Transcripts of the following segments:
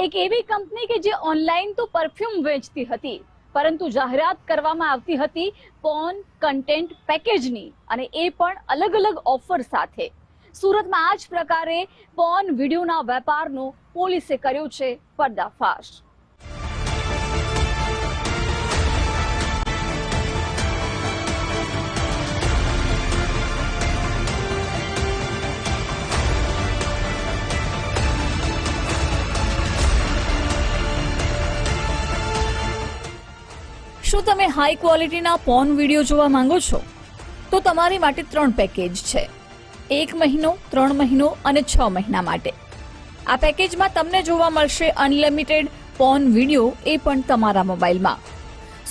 એક એવી કંપની કે જે ઓનલાઈન તો પરફ્યુમ વેચતી હતી, પરંતુ જાહેરાત કરવામાં આવતી હતી પોન કન્ટેન્ટ પેકેજની અને એ પણ અલગ અલગ ઓફર સાથે. સુરતમાં આ જ પ્રકારે પોન વિડીયોના વેપારનો પોલીસે કર્યો છે પર્દાફાશ. શું તમે હાઈ ક્વોલિટીના પોન વીડિયો જોવા માંગો છો? તો તમારી માટે ત્રણ પેકેજ છે. એક મહિનો, ત્રણ મહિનો અને છ મહિના માટે. આ પેકેજમાં તમને જોવા મળશે અનલિમિટેડ પોન વીડિયો એ પણ તમારા મોબાઈલમાં.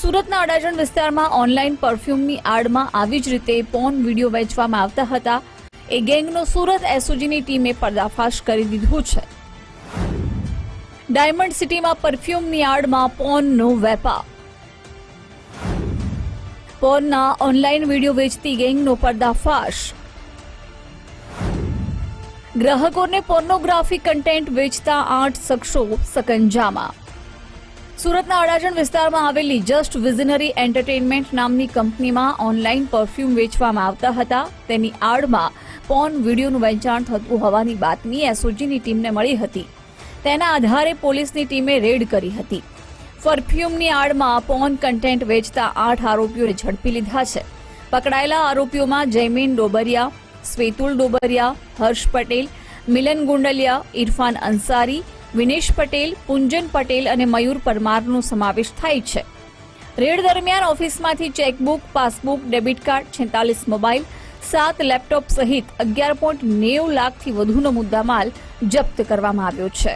સુરતના અડાજણ વિસ્તારમાં ઓનલાઈન પરફ્યુમની આડમાં આવી જ રીતે પોન વીડિયો વેચવામાં આવતા હતા. એ ગેંગનો સુરત એસઓજીની ટીમે પર્દાફાશ કરી દીધું છે. ડાયમંડ સિટીમાં પરફ્યુમની આડમાં પોનનો વેપાર. પોર્નના ઓનલાઈન વીડિયો વેચતી ગેંગનો પર્દાફાશ. ગ્રાહકોને પોર્નોગ્રાફી કન્ટેન્ટ વેચતા આઠ શખ્સો સકંજામાં. સુરતના અડાજણ વિસ્તારમાં આવેલી જસ્ટ વિઝનરી એન્ટરટેનમેન્ટ નામની કંપનીમાં ઓનલાઈન પરફ્યુમ વેચવામાં આવતા હતા. તેની આડમાં પોર્ન વિડીયોનું વેચાણ થતું હોવાની બાતમી એસઓજીની ટીમને મળી હતી. તેના આધારે પોલીસની ટીમે રેડ કરી હતી. પરફ્યુમની આડમાં પોન કન્ટેન્ટ વેચતા આઠ આરોપીઓને ઝડપી લીધા છે. પકડાયેલા આરોપીઓમાં જયમીન ડોબરિયા, સ્વેતુલ ડોબરિયા, હર્ષ પટેલ, મિલન ગુંડલિયા, ઇરફાન અંસારી, વિનેશ પટેલ, પુંજન પટેલ અને મયુર પરમારનો સમાવેશ થાય છે. રેડ દરમિયાન ઓફિસમાંથી ચેકબુક, પાસબુક, ડેબિટ કાર્ડ, છેતાલીસ મોબાઈલ, સાત લેપટોપ સહિત અગિયાર પોઈન્ટ નેવું લાખથી વધુનો મુદ્દામાલ જપ્ત કરવામાં આવ્યો છે.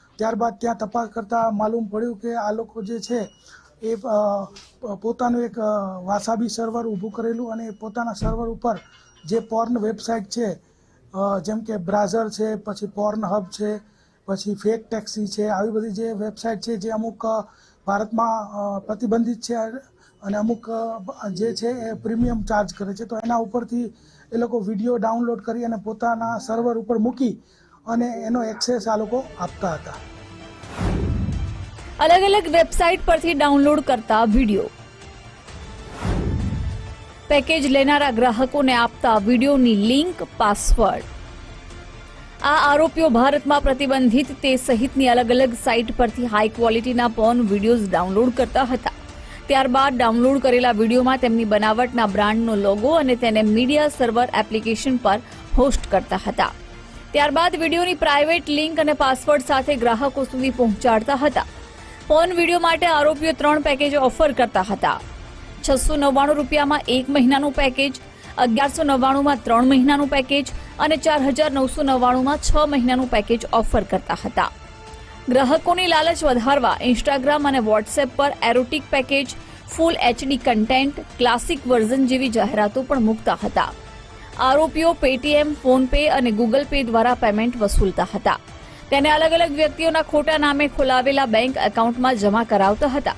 ત્યારબાદ ત્યાં તપાસ કરતાં માલુમ પડ્યું કે આ લોકો જે છે એ પોતાનું એક વાસાબી સર્વર ઊભું કરેલું અને પોતાના સર્વર ઉપર જે પોર્ન વેબસાઇટ છે જેમ કે બ્રાઝર છે, પછી પોર્ન હબ છે, પછી ફેક ટેક્સી છે, આવી બધી જે વેબસાઇટ છે જે અમુક ભારતમાં પ્રતિબંધિત છે અને અમુક જે છે એ પ્રીમિયમ ચાર્જ કરે છે. તો એના ઉપરથી એ લોકો વીડિયો ડાઉનલોડ કરી અને પોતાના સર્વર ઉપર મૂકી અને એનો એક્સેસ આ લોકો આપતા હતા. અલગ અલગ વેબસાઇટ પરથી ડાઉનલોડ કરતા વીડિયો પેકેજ લેનારા ગ્રાહકોને આપતા વિડીયોની લિંક પાસવર્ડ આ આરોપીઓ ભારતમાં પ્રતિબંધિત, તે સહિતની અલગ અલગ સાઇટ પરથી હાઈ ક્વોલિટીના પોર્ન વિડીયોઝ ડાઉનલોડ કરતા હતા. ત્યારબાદ ડાઉનલોડ કરેલા વિડીયોમાં તેમની બનાવટના બ્રાન્ડનો લોગો અને તેને મીડિયા સર્વર એપ્લિકેશન પર હોસ્ટ કરતા હતા. ત્યારબાદ વિડીયોની પ્રાઇવેટ લિંક અને પાસવર્ડ સાથે ગ્રાહકો સુધી પહોંચાડતા હતા. ફોન, વીડિયો માટે આરોપીઓ ત્રણ પેકેજ ઓફર કરતા હતા. છસો નવ્વાણું રૂપિયામાં એક મહિનાનું પેકેજ, અગિયારસો નવ્વાણુંમાં ત્રણ મહિનાનું પેકેજ અને ચાર હજાર નવસો નવ્વાણુંમાં છ મહિનાનું પેકેજ ઓફર કરતા હતા. ગ્રાહકોની લાલચ વધારવા ઇન્સ્ટાગ્રામ અને વોટ્સએપ પર erotic package, full HD content, classic version જેવી જાહેરાતો પણ મૂકતા હતા. આરોપીઓ પેટીએમ ફોનપે અને ગૂગલ પે દ્વારા પેમેન્ટ વસૂલતા હતા. તેને અલગ અલગ વ્યક્તિઓના ખોટા નામે ખોલાવેલા બેંક એકાઉન્ટમાં જમા કરાવતા હતા.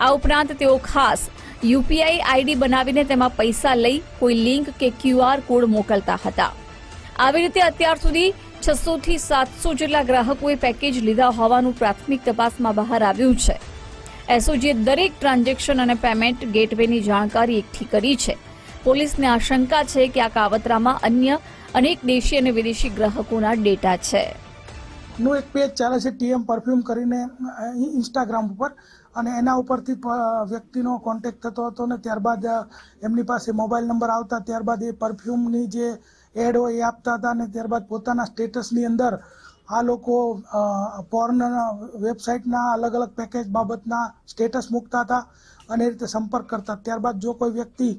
આ ઉપરાંત તેઓ ખાસ યુપીઆઈ આઈડી બનાવીને તેમાં પૈસા લઈ કોઈ લિંક કે ક્યુઆર કોડ મોકલતા હતા. આવી રીતે અત્યાર સુધી છસો થી સાતસો જેટલા ગ્રાહકોએ પેકેજ લીધા હોવાનું પ્રાથમિક તપાસમાં બહાર આવ્યું છે. એસઓજીએ દરેક ટ્રાન્ઝેક્શન અને પેમેન્ટ ગેટવેની જાણકારી એકઠી કરી છે. પોલીસને આશંકા છે કે આ કાવતરામાં અન્ય અનેક દેશી અને વિદેશી ગ્રાહકોના ડેટા છે. નું એક પેજ ચાલે છે ટીએમ પરફ્યુમ કરીને ઇન્સ્ટાગ્રામ ઉપર. અને એના ઉપરથી વ્યક્તિનો કોન્ટેક થતો હતો ને ત્યારબાદ એમની પાસે મોબાઈલ નંબર આવતા, ત્યારબાદ એ પરફ્યુમની જે એડ હોય એ આપતા હતા અને ત્યારબાદ પોતાના સ્ટેટસની અંદર આ લોકો પોર્ન વેબસાઇટના અલગ અલગ પેકેજ બાબતના સ્ટેટસ મૂકતા હતા અને રીતે સંપર્ક કરતા. ત્યારબાદ જો કોઈ વ્યક્તિ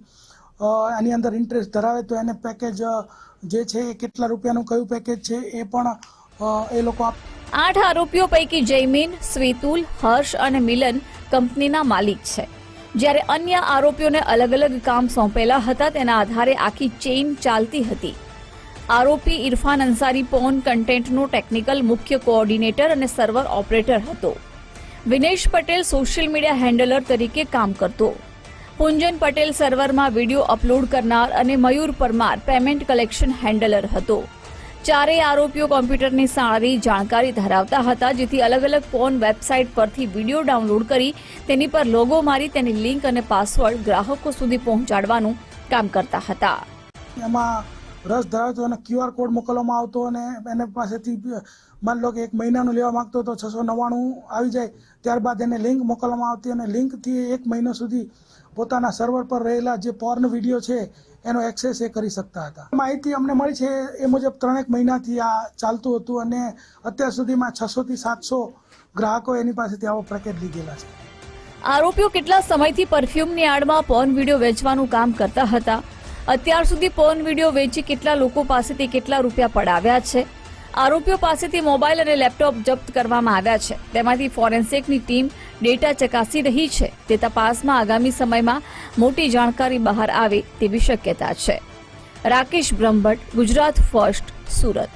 આની અંદર ઇન્ટરેસ્ટ ધરાવે તો એને પેકેજ જે છે એ કેટલા રૂપિયાનું, કયું પેકેજ છે એ પણ એ લોકો આઠ આરોપીઓ પૈકી જયમીન, સ્વીતુલ, હર્ષ અને મિલન કંપનીના માલિક છે. જ્યારે અન્ય આરોપીઓને અલગ અલગ કામ સોંપેલા હતા, તેના આધારે આખી ચેઇન ચાલતી હતી. આરોપી ઇરફાન અંસારી પોન કન્ટેન્ટનો ટેકનિકલ મુખ્ય કોઓર્ડિનેટર અને સર્વર ઓપરેટર હતો. Vinesh Patel social media handler તરીકે કામ કરતો. પુંજન પટેલ સર્વરમાં વીડિયો અપલોડ કરનાર અને Mayur Parmar payment collection handler હતો. ચારેય આરોપીઓ કોમ્પ્યુટરની સારી જાણકારી ધરાવતા હતા, જેથી અલગ અલગ ફોન વેબસાઇટ પરથી વીડિયો ડાઉનલોડ કરી તેની પર લોગો મારી તેની લિંક અને પાસવર્ડ ગ્રાહકો સુધી પહોંચાડવાનું કામ કરતા હતા. એમાં રસ ધરાવતો અને ક્યુઆર કોડ મોકલવામાં આવતો અને એને પાસેથી માન લો કે એક મહિનાનું લેવા માંગતો તો છસો નવ્વાણું આવી જાય, ત્યારબાદ એને લિંક મોકલવામાં આવતી અને લિંકથી એક મહિનો સુધી પોતાના સર્વર પર રહેલા જે પોર્ન વીડિયો છે, એનો એક્સેસ એ કરી શકતા હતા. માહિતી અમને મળી છે, એ મુજબ ત્રણેક મહિનાથી આ ચાલતું હતું અને અત્યાર સુધીમાં છસોથી સાતસો ગ્રાહકો એની પાસેથી આવો પ્રકેટ લીધેલા છે. આરોપીઓ કેટલા સમયથી પરફ્યુમની આડમાં પોર્ન વીડિયો વેચવાનું કામ કરતા હતા? અત્યાર સુધી પોર્ન વીડિયો વેચી કેટલા લોકો પાસેથી કેટલા રૂપિયા પડાવ્યા છે? આરોપીઓ પાસેથી મોબાઈલ અને લેપટોપ જપ્ત કરવામાં આવ્યા છે. તેમાંથી ફોરેન્સિકની ટીમ ડેટા ચકાસી રહી છે. તે તપાસમાં આગામી સમયમાં મોટી જાણકારી બહાર આવે તેવી શક્યતા છે. રાકેશ બ્રહ્મભટ્ટ, ગુજરાત ફર્સ્ટ, સુરત.